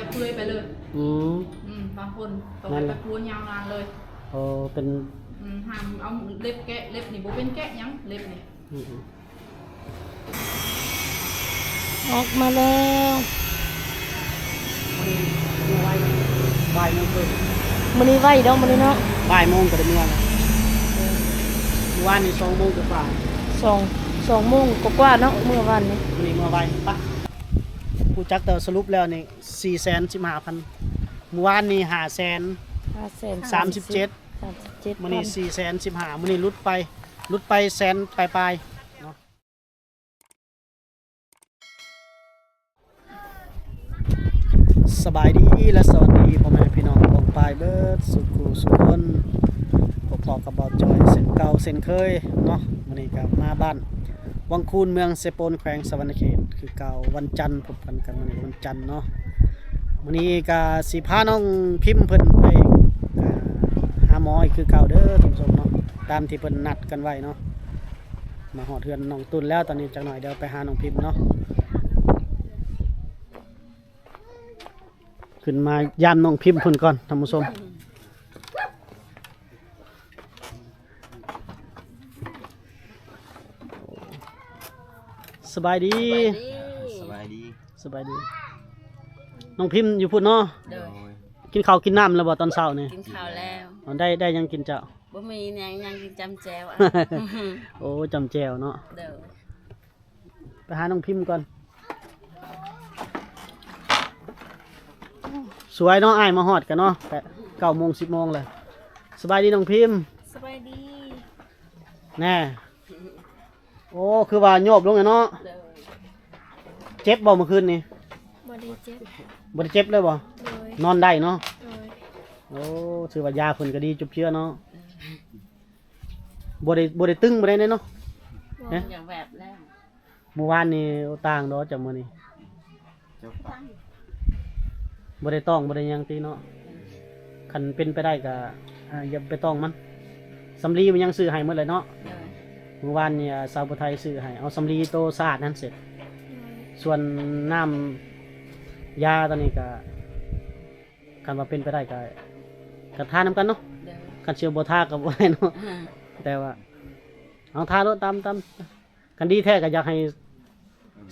จะเปื่อยไปเลย อืม อืมบางคนต้องนั่ให้นแหไปละกวนยาวนานเลยโอ้เป็นอืมห้ามเอาเล็บแกะเล็บนี่บ่เป็นแกะหยังเล็บนี่อืมออกมาแล้วบ่ายโมงครึ่งมื้อนี้ไว้ดอกมื้อนี้เนาะบ่ายโมงก็ได้เมื่อแล้วเมื่อวานนี่สองโมงกว่าสองสองโมงกว่าๆเนาะเมื่อวานนี้วันนี้มาไวปะ กูจักแต่สรุปแล้วนี่สี่แสนสิบห้าพันเมื่อวานนี่ห้าแสน500,000สามสิบเจ็ด37มื่อนี้สี่แสนสิบห้ามื่อนี้ลุดไปลุดไปแสนปลายปลายๆเนาะสบายดีและสวัสดีพ่อแม่พี่น้องของปลายเบิร์ดสุขุสุขคนพบพอกับบอจอยเส้นเก่าเส้นเคยเนาะมื่อนี้กับมาบ้าน วังคูนเมืองเซโปนแขวงสวรรณเขตคือเก่าวันจันทร์พบกันกันวันนี้วันจันทร์เนาะวันนี้ก็สิพาน้องพิมพ์เพิ่นไปหาหมออีกคือเก่าเด้อท่านผู้ชมเนาะตามที่เพิ่นนัดกันไว้เนาะมาหอดเทือนน้องตุนแล้วตอนนี้จักหน่อยเดี๋ยวไปหาน้องพิมพ์เนาะขึ้นมายามน้องพิมพ์เพิ่นก่อนท่านผู้ชม สบายดี สบายดีสบายดี น้องพิมพ์อยู่พุ่นเนาะเด้อโอ้ยกินข้าวกินน้ำแล้วบ่ตอนเช้านี่กินข้าวแล้วอ๋อได้ได้ยังกินเจ้า บ่มีหยังยังกินจำแจวอะ โอ้จำแจวเนาะ เด้อไปหาน้องพิมพ์ก่อน สวยเนาะอ้ายมาฮอดกันเนาะแต่เก้าโมงสิบโมงเลย สบายดีน้องพิมพ์ สบายดี แน่ โอ้ คือว่าโยบลงเลยเนาะ เด้อเจ็บบ่เมื่อคืนนี่บ่ได้เจ็บบ่ได้เจ็บเลยบ่ โดยนอนได้เนาะ โดยโอ้ถือว่ายาเพิ่นก็ดีจุบเชื้อเนาะบ่ได้บ่ได้ตึงบ่ได้เนาะเอ๊ะอย่างแบบแล้วเมื่อวานนี่เอาต่างเนาะจากมื้อนี้เจ้าปากบ่ได้ต้องบ่ได้หยังตีเนาะคันเป็นไปได้ก็อ่าอย่าไปต้องมันสำลีมันยังซื้อให้หมดเลยเนาะเด้อ เมื่อวานเนี่ยสาวผู้ไทยซื้อให้เอาสำลีโตสะอาดนั้นเสร็จ ส่วนน้ำยาตอนนี้ก็คันว่าเป็นไปได้ก็ก็ทาน้ำกันเนาะเด้อคันเชื่อบ่ทาก็บ่ได้เนาะแต่ว่า เอาทารถตามตามกันดีแท้ก็อยากให้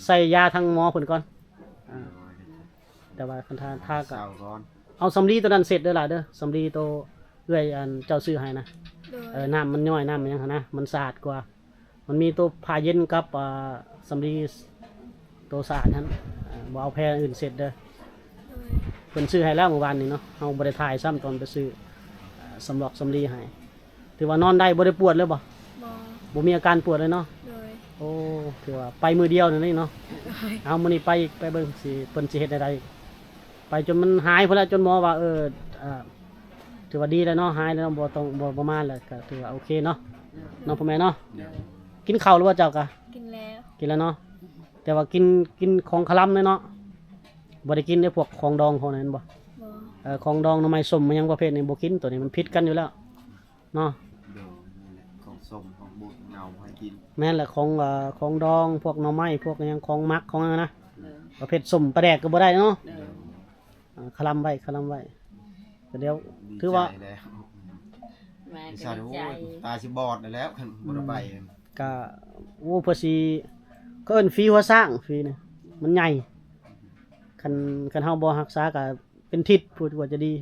ใส่ยาทางหมอเพิ่นก่อนอ่าแต่ว่าคันทาทาก็สาวก่อนเอาสำลีตัวนั้นเสร็จเด้อล่ะเด้อสำลีตัวเอื้อยอันเจ้าซื้อให้นะโดยเออน้ำมันย่อยน้ำมันหยังหั้นนะมันสะอาดกว่า มันมีตัวผ้าเย็นกับอ่าสำลีตัวสะอาดนั้นอ่าบ่เอาแพรอื่นเสร็จเด้อโดยเพิ่นซื้อให้แล้วเมื่อวานนี้เนาะเฮาบ่ได้ถ่ายซ้ำตอนไปซื้ออ่าสำหรับสำลีให้ถือว่านอนได้บ่ได้ปวดเลยบ่บ่บ่มีอาการปวดเลยเนาะโดยโอ้ถือว่าไปมือเดียวนั่นนี่เนาะโดยเอามื้อนี้ไปอีกไปเบิ่งสิเพิ่นสิเฮ็ดได้ไปจนมันหายพุ่นแล้วจนหมอว่าเอออ่าถือว่าดีแล้วเนาะหายแล้วบ่ต้องบ่ประมาณแล้วก็ถือว่าโอเคเนาะน้องพ่อแม่เนาะเดี๋ยว กินข้าวหรือว่าเจ้ากะกินแล้วกินแล้วเนาะแต่ว่ากินกินของคลำเลยเนาะบ่ได้กินในพวกของดองของนั้นบ่บ่เอ่อของดองหน่อไม้ส้มมันยังประเภทนี้บ่กินตัวนี้มันพิษกันอยู่แล้วเนาะเดี๋ยวนี่แหละของส้มของบุญเงาให้กินแม่นแหละของเอ่อของดองพวกหน่อไม้พวกหยังของมักของอะไรนะเด้อประเภทส้มปลาแดกก็บ่ได้เนาะเด้ออ่าคลำไว้คลำไว้ก็เดี๋ยว ดีถือว่า ใจแล้วแม่ดิก็ฉันดีโอ้ใจยตาสิบอดแล้วคันบ่ได้ไป ก็โอ้เพื่อสิก็เอิ้นฟรีหัวสร้างฟรีนี่มันใหญ่คันคันเฮาบ่รักษาก็เป็นทิศพูดว่าจะดี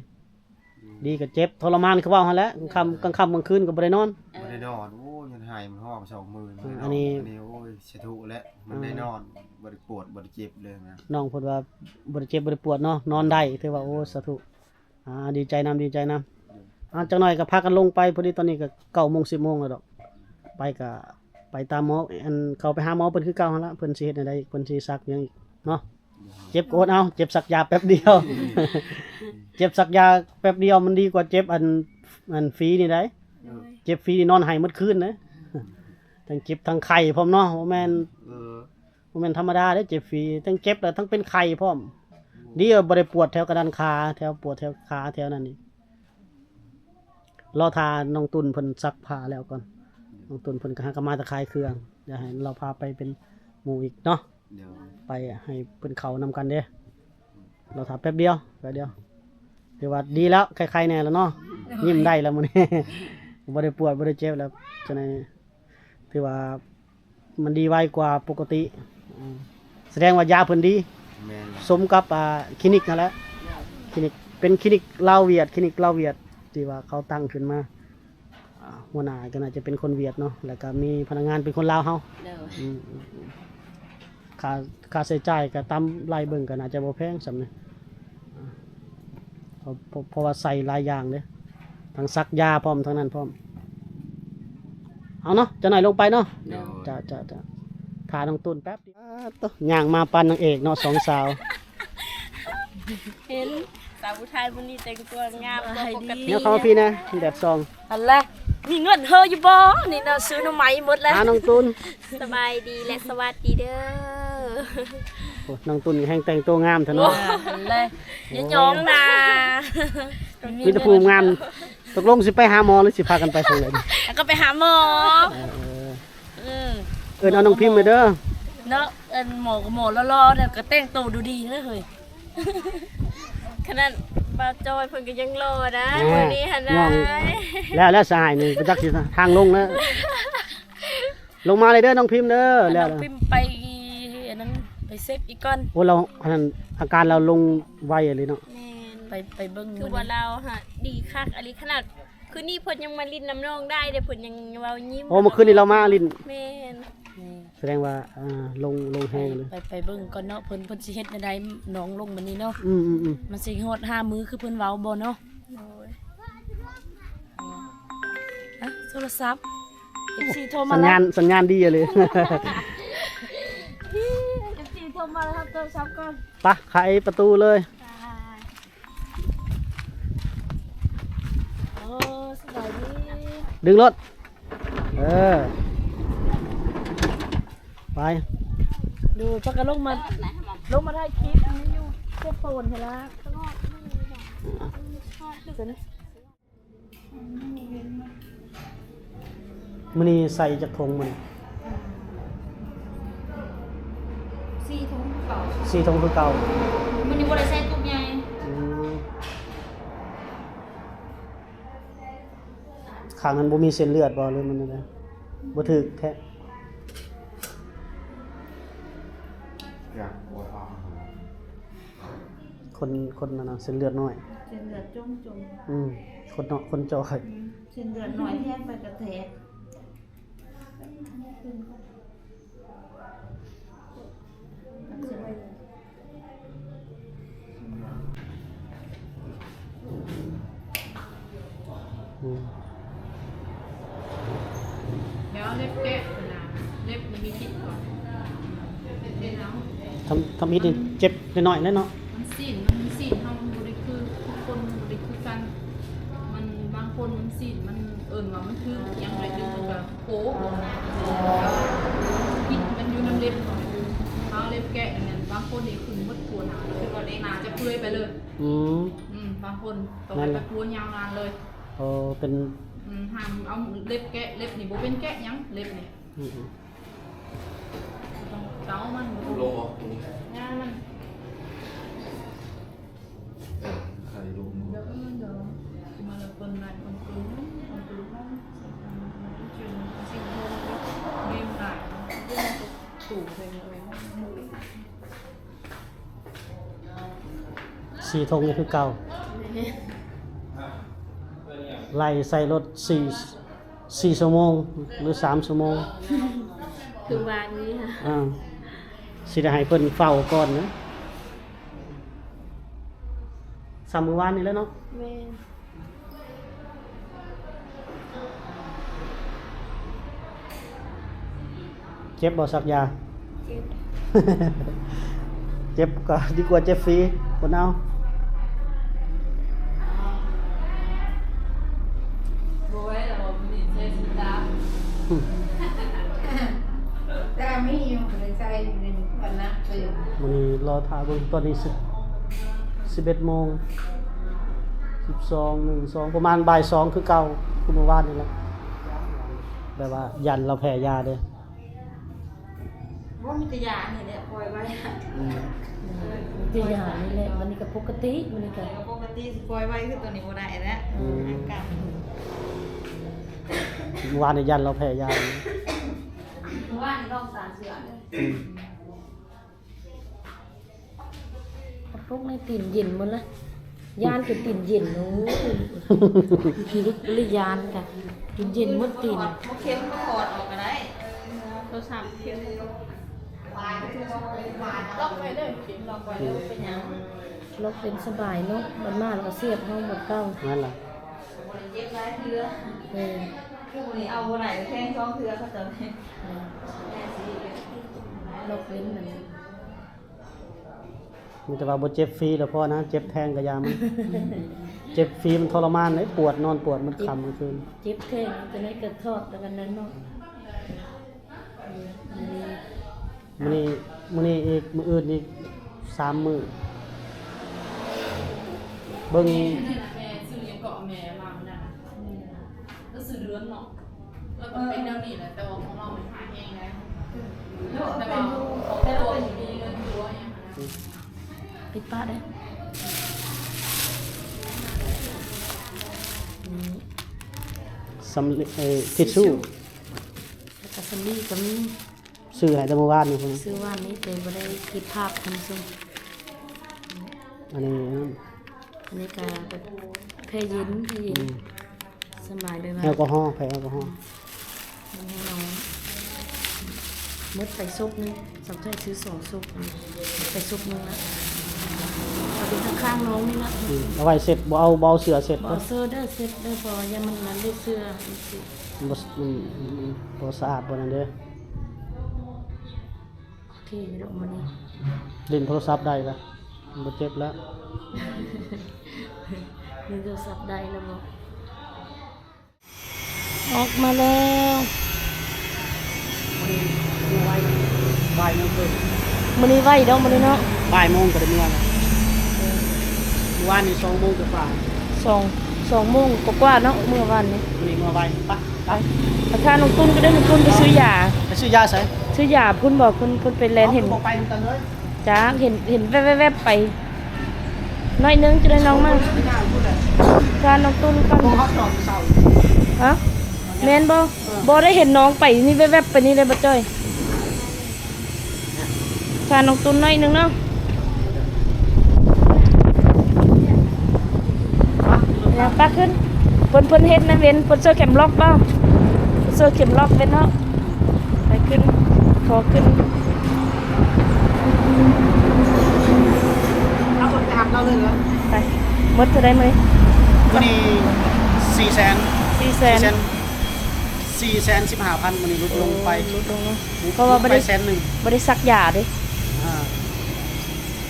ดีก็เจ็บทรมานคือว่าหั่นแหละกลางค่ำกลางค่ำกลางคืนก็บ่ได้นอนบ่ได้นอนโอ้ยยันหายมันห้องสองมืออืมอันนี้ อันนี้โอ้ยสะทุแล้วมันได้นอนบ่ได้ปวดบ่ได้เจ็บเลยนะน้องเพิ่นว่าบ่ได้เจ็บบ่ได้ปวดเนาะนอนได้ถือว่าโอ้สาธุอ่าดีใจนํดีใจนํอ่าจักหน่อยก็พากันลงไปพอดีตอนนี้ก็9:00น10:00นแล้วดอก ไปก็ ไปตามหมออันเขาไปหาหมอเพิ่นคือเก่าหั่นละเพิ่นสิเฮ็ดให้ได้เพิ่นสิซักหยังอีกเนาะเจ็บก็อดเอาเจ็บสักยาแป๊บเดียว เจ็บสักยาแป๊บเดียวมันดีกว่าเจ็บอันอันฟรีนี่ได้โดยเจ็บฟรีนี่นอนให้หมดคืนนะทั้งเจ็บทั้งไข้พร้อมเนาะบ่แม่นเออบ่แม่นธรรมดาเด้เจ็บฟรีทั้งเจ็บแล้วทั้งเป็นไข้พร้อมดีว่าบ่ได้ปวดแถวกระดานขาแถวปวดแถวขาแถวนั้นนี่รอทาน้องตุนเพิ่นซักผ้าแล้วก่อน น้องตุนเพิ่นก็หากนมาตะคายเครื่องเดี๋ยวให้เราพาไปเป็นหมู่อีกเนาะเดี๋ยวไปให้เพิ่นเข้านำกันเด้เราถามแป๊บเดียวแป๊บเดียวถือว่าดีแล้วใครๆแน่แล้วเนาะยิ้มได้แล้วมื้อนี้ บ่ได้ปวดบ่ได้เจ็บแล้วจังได๋ถือว่ามันดีไวกว่าปกติอืมแสดงว่ายาเพิ่นดี แม่นล่ะสมกับอ่าคลินิกนั่นแหละคลินิกเป็นคลินิกลาวเวียดคลินิกลาวเวียดที่ว่าเขาตั้งขึ้นมาอ่า หัวหน้าก็น่าจะเป็นคนเวียดเนาะแล้วก็มีพนักงานเป็นคนลาวเฮาเด้ออืมอืมอืมค่าค่าใช้จ่ายก็ตามรายเบิ่งก็น่าจะบ่แพงสำเนีอ่าเพราะเพราะเพราะว่าใส่หลายอย่างเด้ทั้งซักยาพร้อมทั้งนั้นพร้อมเอาเนาะจะหน่อยลงไปเนาะ โดยจะจะจะทาน้องตุนแป๊บเดียวอ่าตัวย่างมาปันนางเอกเนาะสองสาว เห็นสาว ผู้ชายคนนี้แต่งตัวงามกว่าปกติเนี่ยเขามาพี่นะแดดซองอันแรกมีเงินเฮออยู่บ่นี่เราซื้อหน้ำไม้หมดแล้วหาน้องตุนสบายดีและสวัสดีเด้อโอ้น้องตุนนี่แห่งแต่งตัวงามเถอะเนาะอันแรกอย่าย้องนะมีแต่ภูมิงามตกลงสิไปหาหมอหรือสิพากันไปทางไหนดีแล้วก็ไปหาหมอเอออืมเออเอาน้องพิมพ์ไปเด้อเนาะเอ็นหมอกับหมอรอๆเนี่ยก็แต่งตัวดูดีเลยเฮ้ย ขนาดบาจอยเพิ่นก็ยังรอนะวันนี้หั่นน้นะอง แล้วแล้วสหายนี่ไปจักสิทางลงแล้วลงมาเลยเด้อน้องพิมพ์เด้อแล้วน้องพิมพ์ไปอันนั้นไปเซฟอีกก่อนโอ้เราอันนั้นอาการเราลงไวเลยเนาะแม่นไปไปเบิ่งคือว่าเราฮะดีคักอะไรขนาดคือนี่เพิ่นยังมาลิ้นน้ำนองได้เด้เพิ่นยังเว้ายิ้มโอ้เมื่อคืนนี้เรามาลินแม่น นี่ แสดงว่าอ่าลงลงแห้งเลย ไปไปเบิ่งก่อนเนาะเพิ่นเพิ่นสิเฮ็ดในใดน้องลงบัดนี้เนาะอืมอืมอืมมันสิฮอดห้ามื้อคือเพิ่นเว้าบ่เนาะโอ้ยอะโทรศัพท์ FC โทรมาสัญแล้ญาวณสัญญาณดีเลย FC โทรมาแล้วครับโทรศัพท์ก่อนปะไขประตูเลย โอ้สบายดีดึงรถ เออ ไป ดูพักกันลงมา ลงมาถ่ายคลิปอันนี้อยู่เจ็บปวดเห็นละเสร็จแล้วมันนี่ใส่จากทงมันสี่ทุ่มเก่าสี่ทงคือเก่ามันนี่บ่ได้ใส่ตุ๊กใหญ่อืมขางนั้นบ่มีเส้นเลือดบ่เลยมันอะไรบ่ถึกแท้ คนคนนั้นน่ะเส้นเลือดน้อย เส้นเลือดจมจมอืมคนเนาะคนจอยเส้นเลือดหน่อยแทงไปกระแทกอืมแล้วเล็บแกะนะเล็บมันมีพิษก่อนเป็นเอาทำทำอิดนี่เจ็บน้อยๆแน่เนาะ มันซีน คืออยังไรดึงมันก็โป๊ะพิษมันอยู่น้ำเล็บก่อนเฮาเล็บแกะอันนั้นบางคนนี่คือหมดปวดหนาคือว่าได้หนาจะเปื่อยไปเลย อืมอืมบางคนต้องนั่ให้นแหไปละปวนยาวนานเลยโอ้เป็นอืมห้ามเอาเล็บแกะเล็บนี่บ่เป็นแกะหยังเล็บนี่อืมต้องเกามันบ่โลงานมันใครรู้เดี๋ยวมันเดี๋ยว มาละคนนายคนกลุ่มคนกลุ่มมันชื่อสิ่งที่เรียนได้เรื่องตู่ไปเลยสี่ทงนี่คือเก่าไล่ใส่รถสี่สี่ชั่วโมงหรือสามชั่วโมงคือวานนี้ค่ะอ่าสิได้ให้เพิ่นเฝ้าก่อนนะสามมื้อวานนี่แหล้วเนาะแม่ เจ็บบ่สักยา เจ็บเจ็บก็ดีกว่าเจ็บฟรีคนเอาโว้ยเรามีเจสิตาแต่ไม่อยู่ในใจในวันนะคือมันนี้รอถ่ายเบิ่งตอนนี้สิบสิบเอ็ดโมงสิบสองหนึ่งสองประมาณบ่ายสองคือเก่าคือเมื่อวานนี่แหละแบบว่ายันเราแพ้ยาเด้อ ว่ามีแต่ยานี่แหละปล่อยไว้อืมที่ยานี่แหละมันนี่ก็ปกติมันนี่ก็แต่ปกติสิปล่อยไว้คือตัวนี้บ่ได้แล้วอาการเมื่อวานในยันเราแพ้ยาเมื่อวานนี่ลองสารเสือเลยอืมพวกในตีนเย็นหมดละยานคือตีนเย็นโอ้ยพิรุษหรือยานกะตีนเย็นหมดตีนถอดบ่เข็มก็ถอดออกก็ได้โทรศัพท์เพียง ล็อกไว้เด้อเข็มล็อกไว้เด้อเป็นหยังลกเป็นสบายเนาะมันมาแล้วก็เสียบเฮาหมดเก้านั่นล่ะเจ็บหลายเทื่อเออคือวันนี้เอาบ่ได้แทงสองเทื่อเขาจะให้ลกเว้นมันมีแต่ว่าบ่เจ็บฟรีแล้วพอนะ เจ็บแทงก็ยามัน เจ็บฟรีมันทรมานเลยปวดนอนปวดมันค่ำกลางคืนเจ็บแข้งจะได้เกิดทอดแต่กันนั้นเนาะอื มอันนี้มื้อนี้มื้อนี้อีกมื้ออื่นอีกสามมื้อเบิ่งแม่ซื้อยังเกาะแม่มามันน่ะก็ซื้อเรือนเนาะแล้วก็เป็นแนวนี้แหละแต่ว่าของเรามันหาเองแล้วแต่ว่าของตัวมีเงินตัวอย่างนั้นปิดป้าได้อืมสำลีเอ่อทิชชู่แล้วก็สำลีก็มี ซื้อให้แต่เมื่อวานนี่พุ่นซื้อว่านี้แต่บ่ได้เก็บภาพทำซุมอันนี้อันนี้ก็แบบแค่เย็นแค่เย็นสบายเลยว่าแอลกอฮอล์แพ้แอลกอฮอล์มันให้น้องมดไปซุปนึงสำใจซื้อสองซุปอันนี้หมดไปซุปนึงละเอาไปข้างๆน้องนี่ละอืมเอาไว้เสร็จบ่เอาบ่เอาเสือเสร็จบอเด้อเซอร์เด้อเซ็ตเด้อพออย่ามันนั้นได้เสื้อ มันสิมันบ่อืมอืมอืมบ่สะอาดบ่นั่นเด้อ โอเคเดี๋ยวมันนี่เล่นโทรศัพท์ได้ละมันบ่เจ็บแล้วมีโทรศัพท์ได้แล้วบ่ออกมาแล้วบ่ายโมงครึ่งมันนี่ไหวดอกมันนี่เนาะบ่ายโมงก็ได้เมื่อแล้วเมื่อวานนี่สองโมงกว่าสองสองโมงกว่าๆเนาะเมื่อวานนี้ๆนี่เมื่อวานไปไปประธานลงทุนก็ได้ลงทุนไปซื้อยาไปซื้อยาใส่ ซื้อยาพุ่นบอกพุ่นพุ่นไปแลนเห็นอาบ่ไปนำกันเลยจ้าเห็นเห็นแวบๆๆไปหน้อยนึงจะได้น้องมาการลงทุนกันพวกเขาจอดเสาฮะแม่นบ่บ่ได้เห็นน้องไปนี่แวบๆไปนี่เลยบ่จ้อยการลงทุนหน้อยนึงเนาะอย่าปักขึ้นเพิ่นเพิ่นเฮ็ดนะเว้นเพิ่นเสื้อเข็มล็อกบ่เสื้อเข็มล็อกเว้นเนาะไปขึ้นข อขึ้นเอาคนไปหักเราเลยเหรอไปหมดเท่าได้ไหมมื้อนี้4แสนสี่แส4นแสน4แสน15,000มื้อนี้ลดลงไปลดลงเนาะเพราะว่าบ่ไปได้แสนหนึงบ่ได้ซักยาเด้อ่า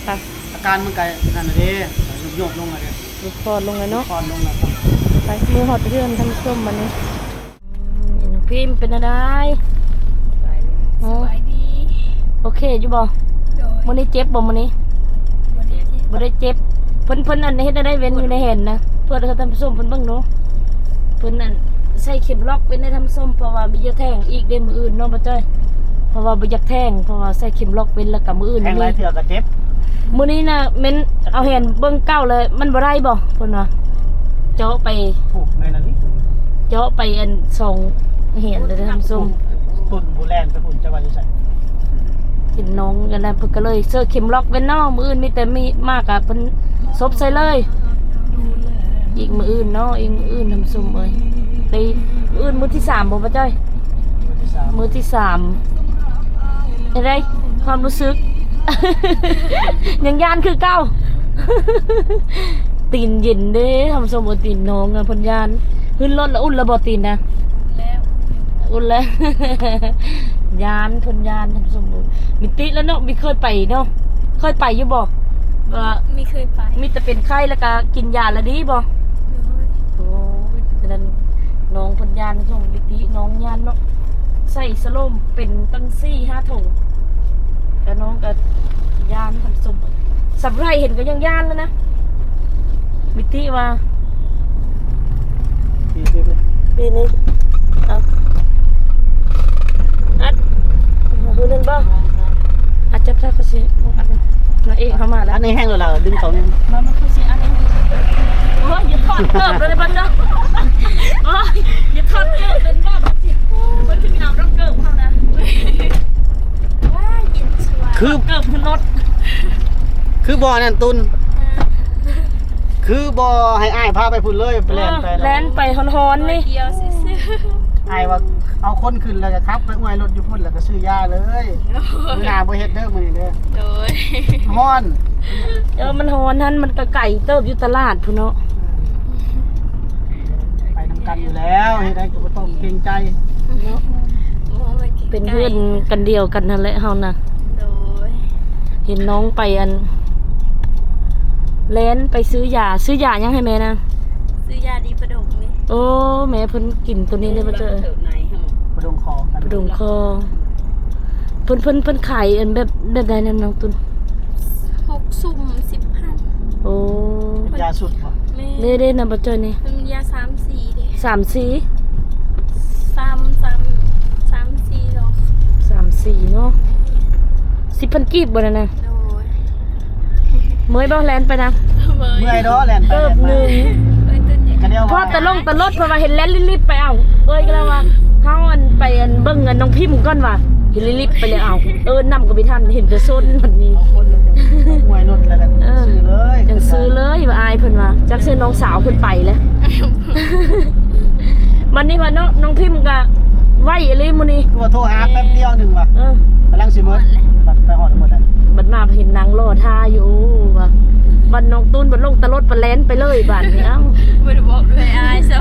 ไปอาการมันก็นั่นน่ะเด้โยกลงอะเด้ลดคอลงเลยเนาะคอนลงแล้วครับไปมือหอดเพื่อนทำส้มมันนี้อืมน้องพิมพ์เป็นอะไรอ๋อ สบายดี โอเคอยู่บ่โดยมื้อนี้เจ็บบ่มื้อนี้บ่ได้เจ็บบ่ได้เจ็บ เพิ่นเพิ่นอันเฮ็ดได้เว้นอยู่ในแห่นนะ เพื่อเขาทำส้มเพิ่นเบิ่งเนาะเพิ่นนั่นใส่เข็มล็อกเว้นได้ทำส้มเพราะว่ามีจะแทงอีกเด้มื้ออื่นเนาะบ่จ้อย เพราะว่าบ่อยากแทงเพราะว่าใส่เข็มล็อกเว้นแล้วก็มื้ออื่นแทงหลายมีเถื่อก็เจ็บมื้อนี้น่ะแม่นเอาแห่นเบิ่งเก้าเลย มันบ่ได้บ่เพิ่นว่าเจาะไปถูกในนั้นนี่เจาะไปอันสองเห็นเลยทำส้ม ปุ่นผู้แลนไปปุ่นจะว่าจะใส่กินน้องกันแล้วเพิ่นก็เลยเสื้อเข็มล็อกเว้นเนาะมืออื่นมีแต่มีมากอะเพิ่นซบใส่เลยอีกมืออื่นเนาะอีกมืออื่นทำส้มเอ้ยไปมืออื่นมือที่สามบ่ป้าจ้อย มือที่สามมือที่สามอะไรความรู้สึก ยังยานคือเก้า ตีนเย็นเด้ทำส้มเอาตีนน้องอะพิ่นยานขึ้นรถแล้วอุ่นแล้วบ่ตีนนะ อุ่นแล้วยานทนยานทำสมบูรณ์มิติแล้วเนาะมีเคยไปเนาะเคยไปอยู่บ่ว่าไม่เคยไปมีแต่เป็นไข้แล้วก็กินยาแล้วดีบ่โดยโอ้ยฉะนั้นน้องทนยานส่งมิติน้องยานเนาะใส่สโลมเป็นตั้งสี่ห้าถุงก็น้องก็ยานทำสมบูรณ์สับไรเห็นก็ยังยานแล้วนะมิติว่าปีปีปีปีนี้เอาอั ดมาดูหนึ่งบ่จ้าก็สิอันนั้นนางเอกเข้ามาแล้วอันนี้แห้งแล้วล่ะดึงเขาเนี่ยมามันคือสิอันนี้โอ้ยอย่าถอดเกิบเลยบ้านเนาะโอ้ยอย่าถอดเกิบเป็นบ้าแบบสิมันคือเอารถเกิบเขานะว้าเย็นสวยคือเกิบขึ้นรถคือบ่อนั่นตุนคือบ่ให้อ้ายพาไปพุ่นเลยไปแล่นไปแล่นไปฮอนๆนี่เดียวซื่ออ้ายว่า เอาคนขึ้นแล้วก็ขับไปอวยรถอยู่พุ่นแล้วก็ซื้อยาเลยมื้อหน้าบ่เฮ็ดเด้อมื้อนี้เด้อๆโดยฮ้อนเออมันฮอนนั่นมันก็ไก่เติบอยู่ตลาดพุ่นเนาะไปนำกันอยู่แล้วเฮ็ดได้ก็บ่ต้องเกรงใจเนาะโอ้ยใกล้ๆเป็นเพื่อนกันเดียวกันนั่นแหละเฮาน่ะโดยเห็นน้องไปอันแล่นไปซื้อยาซื้อยายังให้แม่นะซื้อยาดีประดงนี่โอ้แม่เพิ่นกินตัวนี้ได้บ่เจอบ่ด งคอกันกระดูกคอเพิ่นเพิ่นเพิ่นขายอันแบบแบบใดนั่นน้องตุนหกสุ่มสิบพันโอ้ยาสุดบ่แม่เด้เด้นำบ่เจอนี่เป็นยาสามสี่เด้สามสีสามสามสามสี่หรอกสามสีเนาะสิบพันกีบบ่นั่นน่ะโดยเมื่อยบ่แลนไปนะเบยเมื่อยเนาะแล่นไปเกิบหนึ่ง เอ้ยตื่นเต้นกันเดียวพอตะลงตะลดเพราะว่าเห็นแลนรีบๆไปเอาเอ้ยก็แล้วว่า เฮาอันไปอันเบิ่งอันน้องพิมพ์ก่อนว่าเห็นรีบๆไปเลยเอา เออนำก็บ่ทันเห็นแต่ซนมันนี่คนเลยมวยรถแล้วกันเออซื้อเลยจังซื้อเลยว่าอายเพิ่นว่าจักซื้อน้องสาวเพิ่นไปแล้วมันนี่ว่าน้องน้องพิมพ์ก็ไหวอะไรมื้อนี้ตัวโทรหาแป๊บเดียวหนึงว่ะเออกำลังสิหมดบัดไปฮอดหมดแล้วบัดมาเห็นนางรอท่าอยู่ว่าบัดน้องตูนบัดลงตะลดปะแลนไปเลยบัดนี้เอ้าไม่ได้บอกเลยอายซะ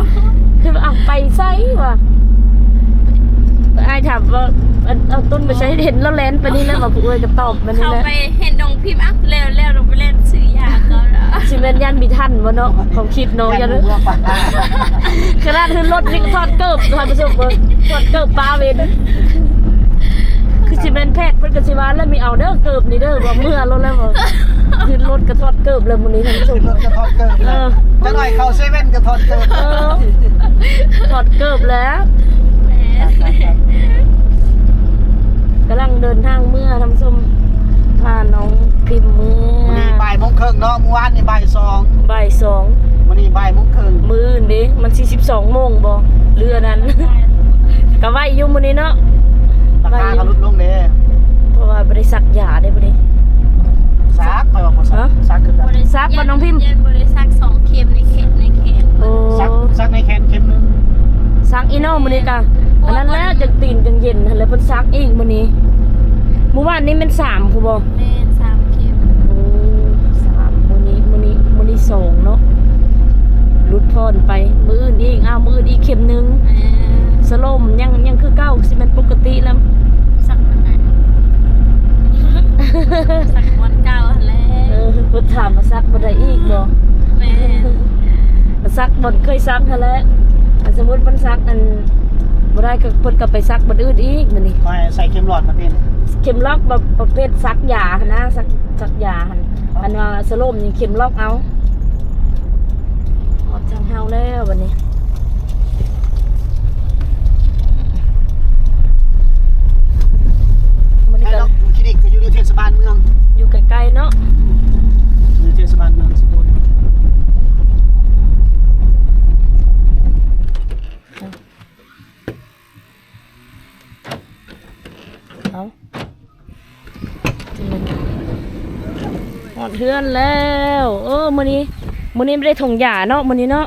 คือว่าเอาไปไสว่ะ อายถามว่าอันเอาตูนไปใช้เห็นแล้วแลนไปนี่แล้วว่าผู้เอ้ยก็ตอบมานี่เขาแหละไปเห็นน้องพิมพ์อะเร็วเร็วลงไปเล่นซื้อยาก็แล้วสิแม่นยันมีทันบ่เนาะของคิดเนาะยันยันบ่ปะขนาดขึ้นรถนี่ก็ทอดเกิบทอดประสบเบิ่งทอดเกิบปลาเวนคือสิแม่นแพทย์เพิ่นก็สิว่าแล้วมีเอาเด้อเกิบนี่เด้อบ่เมื่อรถแล้วบ่ขึ้นรถก็ทอดเกิบเลยมื้อนี้ท่านผู้ชม รถกระทอดเกิบเอแล้วอจะหน่อยเข้าเซเว่นกระทอดเกิบเออถอดเกิบแล้วกำลังเดินทางเมื่อทำส้มพาน้องพิมพ์เมื่วันอนี้บ่ายโมงครึ่งเนาะเมื่อวานนี่บ่ายสองบ่ายสองวันนี้บ่ายโมงครึ่งมื้ออื่นเด้มันสี่สิบสองโมงบ่เรือนั้นก็ไหวอยู่มื้อนี้เนาะราคาก็ลดลงเด้เพราะว่าบ่ได้ซักยาได้บ่ได้ซักไปว่าบ่ซัฮะกซักคือกันซักบ่น้องพิมพ์ยันบริษัทสองเข็มในเข็มในเข็มโอ้ซักซักในแคนเข็มหนึงซักอีโน่มื้อนี้กะอันนั้นแหละจังตีนจังเย็นหั่นแหละเพิ่นซักอีกมื้อนี้ เมื่อวานนี้มันสามผู้บ่แม่สามเข็มโอ้สามมื้อนี้มื้อนี้มื้อนี้สองเนาะหลุดพรไป มื้ออื่นอีกอ้าวมื้ออื่นอีกเข็มหนึงเออสโลมยังยังคือเก่าสิแม่นปกติแล้ว สักวันไหนสักวันเก่าหั่นแหล้เอวอเพิ่นถามมาซักบ่ได้อีกบ่แม่มาซักบ่เคยซักหั่นแหละอันสมมุติมันซักอัน บ่ได้ก็เพิ่นก็ไปซักบ่อื่นอีกมื้อนี้ก็ให้ใส่เข็มหลอดมาเป็นเข็มล็อกแบบประเภทซักยาหั่นนะซักซักยาหั่นอันว่าสโลมนี่เข็มล็อกเอาออกจากเฮาแล้วบัดนี้มันใช่ก็แล้วคลินิกก็อยู่ในเทศบาลเมืองอยู่ใกล้ๆเนาะ อยู่ในเทศบาลเมืองสกล เอา หอดเทือนแล้ว เออมื้อนี้มื้อนี้ไม่ได้ถงยาเนาะมื้อนี้เนาะ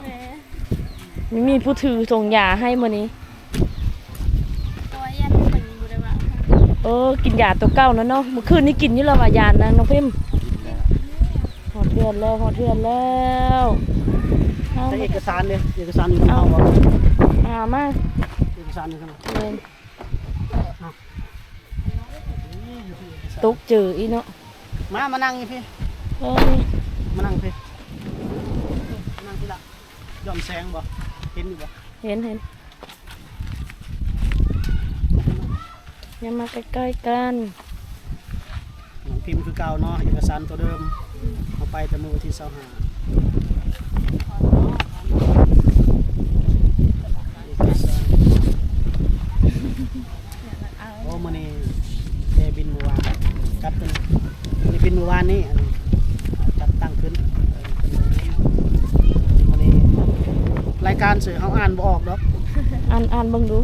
ไม่มีผู้ถือถงยาให้มื้อนี้ ตัวยันเหมือนบุรีรัมย์เออ กินยาตัวเก่าแล้วเนาะเมื่อคืนนี้กินอยู่แล้วว่ายานะน้องพิมพ์หอดเทือนแล้วหอดเทือนแล้วเอาแต่เอกสารเลยเอกสารอยู่ข้างนอกบ่เอามาเอกสารอยู่ข้างนอกเล่นตุกเจออีเนาะมามานั่งนี่พี่เออนี่ มานั่งพี่มานั่งพี่ละยอมแสงบ่เห็นอยู่บ่เห็นเห็นอย่ามาใกล้ๆกันของพิมพ์คือเก่าเนาะเอกสารตัวเดิมเอาไปแต่มือวันที่25เอกสารโอ้มื้อนี้เดบินเมื่อวานกลับเป็นบินเมื่อวานนี้อันนี้จัดตั้งขึ้นเออเป็นวันนี้ราย การสื่อเขาอ่านบ่ออกดอกอ่านอ่านเบิ่งดู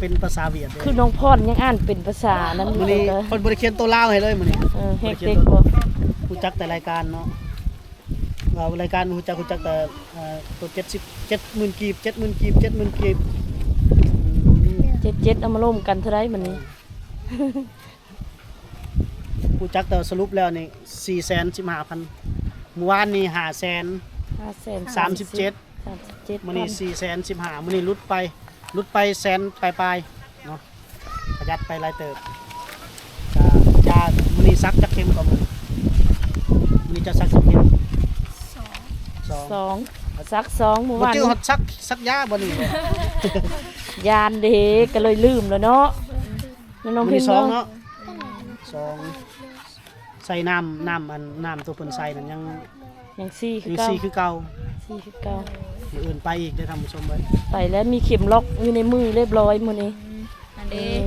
เป็นภาษาเวียดเลยคือน้องพรยังอ่านเป็นภาษานั้นอยู่มื้อเลนี้ยก็เพิ่นบ่ได้เขียนตัวลาวให้เลยมื้อนี้เออเฮกเด็กบ่รู้จักแต่รายการเนาะเรารายการรู้จักรู้จักแต่เอ่อตัว70 70,000กีบ70,000กีบ70,000กีบอืมเจ็ดเจ็ดเอามาร่วมกันเท่าไรมันนี้รู้จักแต่สรุปแล้วนี่415,000เมื่อวานนี่500,000 ห้าแสน37 สามสิบเจ็ดมื้อนี้415,000มื้อนี้ลุดไปลุดไปแสนปลายๆเนาะประหยัดไปหลายเติบก็ยามื้อนี้ซักจักเข็มกว่ามื้อนี้มื้อนี้จะซักจักเข็มสองสองสองซักสองเมื่อบ่วานจื้อนี้ฮอดซักซักยาบ่นี่บ่ยานเด็กก็เลยลืมแล้วเนาะแล้วน้องมันพิมีมพ์สองเนาะเนาะสองใส่น้ำน้ำอันน้ำตัวเพิ่นใส่นั่นยังยังซี่คือยังเก่าซีคือเก่า ซี่คือเก่า มื้ออื่นไปอีกได้อท่านผู้ชมเบิ่งไปแล้วมีเข็มล็อกอยู่ในมือเรียบร้อยมื้อนี้อันเอนี้อ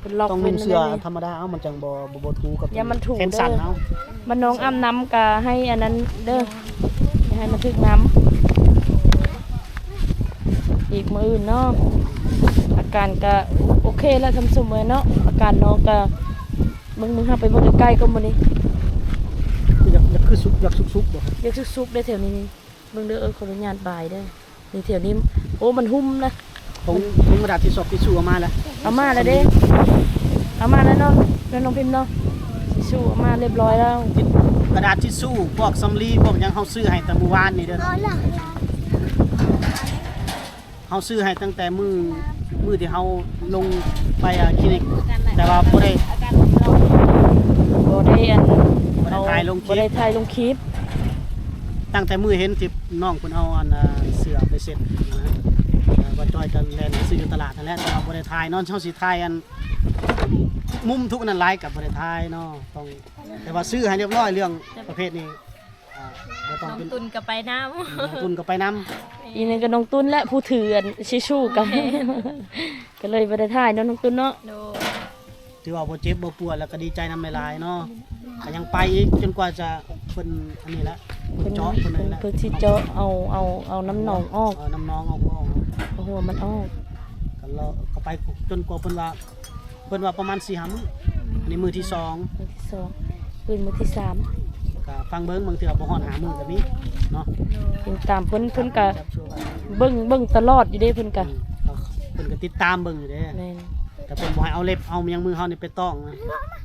เป็นล็อกต้องเป็นุ่นงเสื้ออะไรนี่ ธรรมดาเอามันจังบ่บ่บ่ถูกับอย่ามันถูแขนสั่นเด้อ เอามันน้องอ้ำน้ำกะให้อันนั้นเด้ออย่าให้มันถึกน้ำอีกมืออื่นเนาะอาการก็โอเคแล้วทำสมอเนาะอาการน้องก็มึงมึงหาไปเบิ่งใกล้ๆก็มื้อนี้อยากอยากคือสุกอยากสุกๆบ่เรียกซุกๆได้แถวนี้นี่เบิ่งเด้อเออขออนุญาตบายได้อนี่แถวนี้โอ้มันหุ้มนะผมผมกระดาษที่สอบที่สู้เอามาแล้วเอามาแล้วเด้เอามาแล้วเนาะแล้วน้องพิมพ์เนาะสิสู้เอามาเรียบร้อยแล้วกระดาษที่สู้พวกสำลีพวกหยังเฮาซื้อให้แต่เมื่อวานนี่เด้อเฮาซื้อให้ตั้งแต่มื้อมื้อที่เฮาลงไปอะคลินิกแต่ว่าบ่ได้บ่ได้อันบ่ได้ถ่ายลงคลิปบ่ได้ถ่ายลงคลิป ตั้งแต่มือเห็นที่น้องเพิ่นเอาอันอ่าเสื้อไปเสร็จนะฮะเอ่อว่าจอยกันแล่นซื้ออยู่ตลาดนั่นแหละแต่ว่าบ่ได้ถ่ายเนาะเฮาสิถ่ายอันมุมทุกอันนั้นหลายกับบ่ได้ถ่ายเนาะต้องแต่ว่าซื้อให้เรียบร้อยเรื่องประเภทนี้อ่าบ่ต้องน้องเป็นตุนกับไปน้ำลงทุนก็ไปนํอีนึงก็น้องตุ้นและผู้ถืออันชิชูกันก็เลยบ่ได้ถ่ายเนาะน้องตุ้นเนาะโด ถือว่าบ่เจ็บบ่ปวดแล้วก็ดีใจนำหลายๆเนาะก็ยังไปอีกจนกว่าจะเพิ่นอันนี้แหละเพิ่นเจาะเพิ่นนั่นแหละเพิ่นสิเจาะเอาเอาเอาน้ำหนองออกเอาน้ำน้องออกออกเอาหัวมันออกก็รอก็ไปจนกว่าเพิ่นว่าเพิ่นว่าประมาณ4-5มื้ออันนี้มื้อที่สองมือที่สองปืนมือที่สามก็ฟังเบิ่งบางเทื่อบ่ฮอดหามื้อก็มีเนาะเป็นตามเพิ่นเพิ่นก็จับชั่วกันเบิ่งเบิ่งตลอดอยู่เด้เพิ่นก็อืมเพิ่นก็ติดตามเบิ่งอยู่เด้แม่น แต่เพิ่นบ่ให้เอาเล็บเอายังมือเฮานี่ไปต้องนะ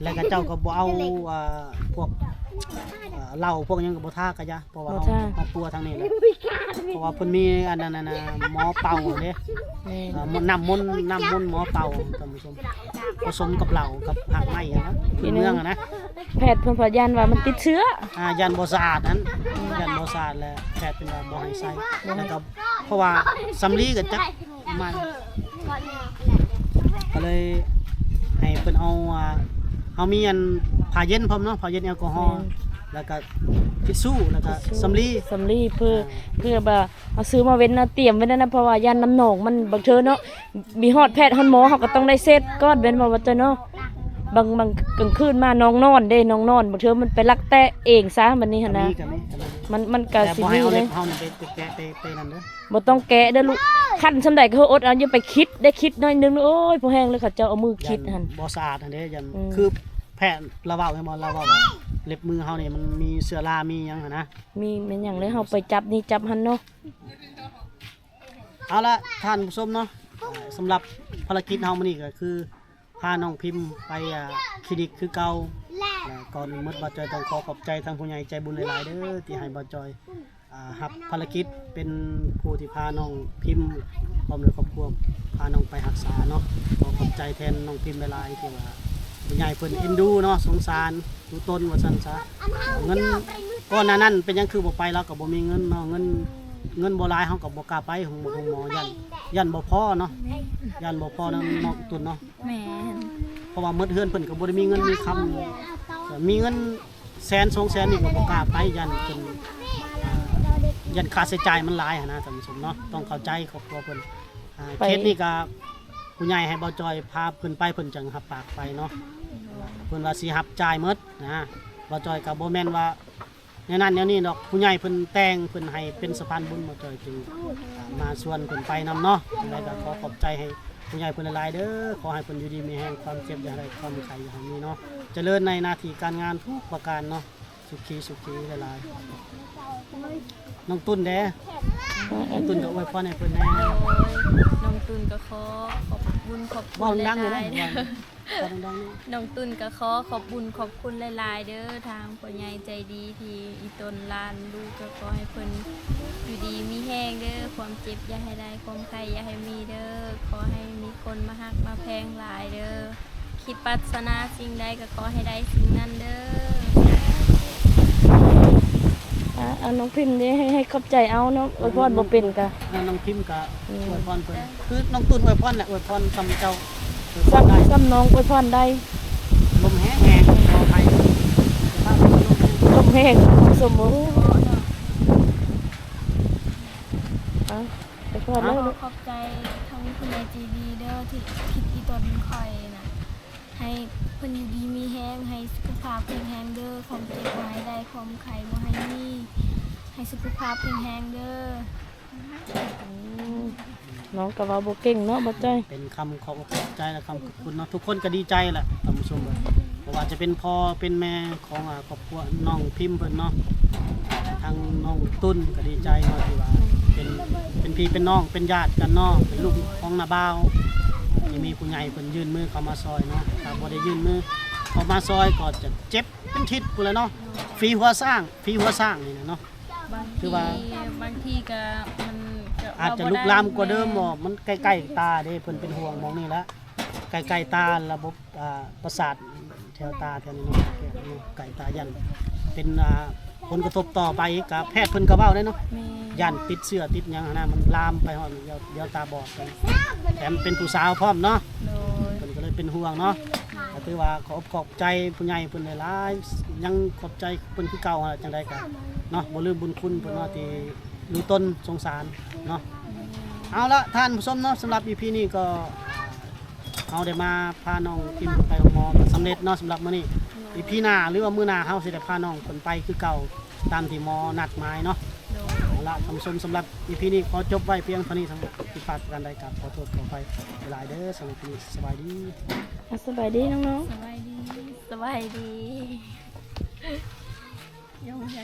แล้วก็เจ้าก็บ่เอาอ่าพวกอ่าเหล้าพวกหยังก็บ่ทากะยะเพราะว่าเฮาเฮากลัวทางนี้แหละเพราะว่าเพิ่นมีอันนั้นน่ะนะหมอเป่าเด้แม่นอ่ามันน้ำมนต์น้ำมนต์หมอเป่าท่านผู้ชมผสมกับเหล้ากับหักไม้อะนะพื้นเมืองอะนะ แพทย์เพิ่นพยานว่ามันติดเชื้อ อ่ายันบ่สะอาดนั้นยันบ่สะอาดแล้วแพทย์เป็นว่าบ่ให้ใส่แล้วก็เพราะว่าสำลีก็จักมันก็ เลยให้เพิ่นเอาอ่าเอามีอันผ้าเย็นพร้อมเนาะผ้าเย็นแอลกอฮอล์แล้วก็ทิชชู่แล้วก็สำลี สำลีเพื่อเพื่อบ่าเอาซื้อมาเว้นนะเตรียมไว้นั่นนะเพราะว่ายันน้ำหนองมันบางเทื่อเนาะมีฮอดแพทย์ฮอดหมอเขาก็ต้องได้เซตก้อนเว้นมาว่าเจ้าเนาะ บางบางกลางคืนมาน้องนอนเด้น้องนอนบางเทื่อมันไปลักแตะเองซะมันนี่หั่นนะมีก็มีอันนั้นมันมันก็แต่สิบ่ให้มีเอาเลเล็ยบเฮานี่ไปไปแกะไปไปนั่นเด้อบ่ต้องแกะเด้อลูกขั้นสำใดก็อดเอาอย่าไปคิดได้คิดหน้อยนึงโอ้ยพอแห้งเลยเขาเจ้าเอามือคิดยัหั่น บ่สะอาดอันเด้ยันอืม คือแพทย์ระเว้าให้บ่ระเว้าว่าเล็บมือเฮานี่มันมีเชื้อรามีหยังหันนะ มีแม่นหยังเลยเฮาไปจับนี่จับหันเนาะ เอาละท่านผู้ชมเนาะอ่าสำหรับภารกิจเฮามื้อนี้ก็คือ พาน้องพิมพ์ไปอ่าคลินิกคือเก่าก่อนหมดบ่จอยต้องขอขอบใจทางผู้ใหญ่ใจบุญหลายๆเด้อที่ให้บ่จอยอ่ารับภารกิจเป็นผู้ที่พาน้องพิมพ์พร้อมด้วยครอบครัวพาน้องไปรักษาเนาะขอขอบใจแทนน้องพิมพ์หลายๆที่ว่าผู้ใหญ่เพิ่นเอ็นดูเนาะสงสารดูต้นว่าซั่นซะเงินก่อนหน้านั้นเป็นหยังคือบ่ไปแล้วก็บ่มีเงินเนาะเงิน เงินบ่หลายเฮาก็บ่กล้าไปของหมอของหมอยันยันบ่พอเนาะยันบ่พอนำนอกตุนเนาะแม่นเพราะว่าหมดเฮือนเพิ่นก็บ่ได้มีเงินมีคำแต่มีเงินแสนสองแสนนี่ก็บ่กล้าไปยันเพิ่นอ่ายันค่าใช้จ่ายมันหลายหันนะท่านผู้ชมเนาะต้องเข้าใจครอบครัวเพิ่นอ่าเคสนี้ก็ผู้ใหญ่ให้เบาจอยพาเพิ่นไปเพิ่นจังรับปากไปเนาะเพิ่นว่าสิรับจ่ายหมดนะบ่จอยก็บ่แม่นว่า แนวนั้นแนวนี้ดอกผู้ใหญ่เพิ่นแต่งเพิ่นให้เป็นสะพานบุญบ่จอยจึงมาชวนเพิ่นไปนํเนาะอะไรก็ขอขอบใจให้ผู้ใหญ่เพิ่นหลายๆเด้อขอให้เพิ่นอยู่ดีมีแรงความเจ็บอย่าได้ความไข้อย่าให้มีเนาะเจริญในหน้าที่การงานทุกประการเนาะสุขีสุขีหลายๆน้องตุ้นเด้น้องตุ้นก็อวยพรให้เพิ่นแน่โดยน้องตุนก็ขอขอบบุญขอบคุเว้าณดังๆหเลยลานะยๆ เด้อเว้าดังๆนะน้องตุนก็ขอขอบบุญขอบคุณหลาย ๆ เด้อทางพ่อใหญ่ใจดีที่อีตนลานลูกก็ขอให้เพิ่นอยู่ดีมีแห้งเด้อความเจ็บอย่าให้ได้ความไข้อย่าให้มีเด้อขอให้มีคนมาฮักมาแพงหลายเด้อคิดปรารถนาสิ่งใดก็ขอให้ได้สิ่งนั้นเด้ออะเอาน้องพิมพ์นี่ให้ให้ขอบใจเอาเนาะอวยพรบ่เป็นกะแล้วน้องพิมพ์ก็อวยพรเพิ่นคือน้องตุนอวยพรแหละอวยพรซำเจ้า อวยพรซ้ำได้ซ้ำน้องอวยพรได้ลมแห้งๆขออภัยถ้าลมแห้งลมแห้งสมมุติอะไปพรเลยลูกขอบใจทั้งคุณยายจีดีเด้อที่คิดอีตนคอยนะให้เพิ่นอยู่ดีมีแห้งให้สุขภาพแข็งแรงเด้อความเจ็บหายได้ความไข้บ่ให้มีให้สุขภาพแข็งแรงเด้ออืม น้องก็ว่าบเก่งเนาะบ่จ้อยเป็นคำขอบอกขอบใจและคำขอบคุณเนาะทุกคนก็ดีใจแหละท่านผู้ชมเบิ่งเพราะว่าจะเป็นพ่อเป็นแม่ของอ่าครอบครัวน้องพิมพ์เพิ่นเนาะทางน้องตุ้นก็ดีใจเนาะที่ว่าเป็นเป็นพี่เป็นน้องเป็นญาติกันเนาะเป็นลูกของนาบ่าวที่มีผู้ใหญ่เพิ่นยื่นมือเข้ามาซอยเนาะถ้าบ่ได้ยื่นมือเข้ามาซอยก็จะเจ็บเป็นทิศพุ่นแหละเนาะฟรีหัวสร้างฟรีหัวสร้างนี่นะเนาะ บางคืทีอว่าบางทีก็มันก็ อาจจะลุกลามกว่าเดิมบ่มันใกล้ๆตาเด้เพิ่นเป็นห่วงมองนี่ละใกล้ๆตาระบบอ่าประสาทแถวตาแถวนี้เนาะใกล้ตายันเป็นอ่าผลกระทบต่อไปอีกกับแพทย์เพิ่นก็เว้าได้เนาะแม่ยันติดเสื้อติดหยังหั้นนะมันลามไปฮอดเดี๋ยวเดี๋ยวตาบอดกันแถมเป็นผู้สาวพร้อมเนาะ โดย เพิ่นก็เลยเป็นห่วงเนาะก็ถือว่าขอบขอบใจผู้ใหญ่เพิ่นหลายๆยังขอบใจเพิ่นคือเก่าหั่นล่ะจังได๋ก็เนาะบ่ลืมบุญคุณเพิ่นเนาะ ที่รู้ต้นสงสารเนาะเอาละท่านผู้ชมเนาะสำหรับ EP นี้ก็เอาได้มาพาน้องพิมพ์ไปโรงหมอก็สำเร็จเนาะสำหรับมื้อนี้ EP หน้าหรือว่ามื้อหน้าเฮาสิได้พาน้องเพิ่นไปคือเก่าตามที่หมอนัดหมายเนาะโดยเอาละท่านผู้ชมสำหรับ EP นี้ขอจบไว้เพียงเท่านี้สำหรับที่ฝากกันได้กับขอโทษขอไปหลายเด้อสำหรับวันนี้สบายดีอะสบายดีน้องๆ สบายดี สบายดียังไง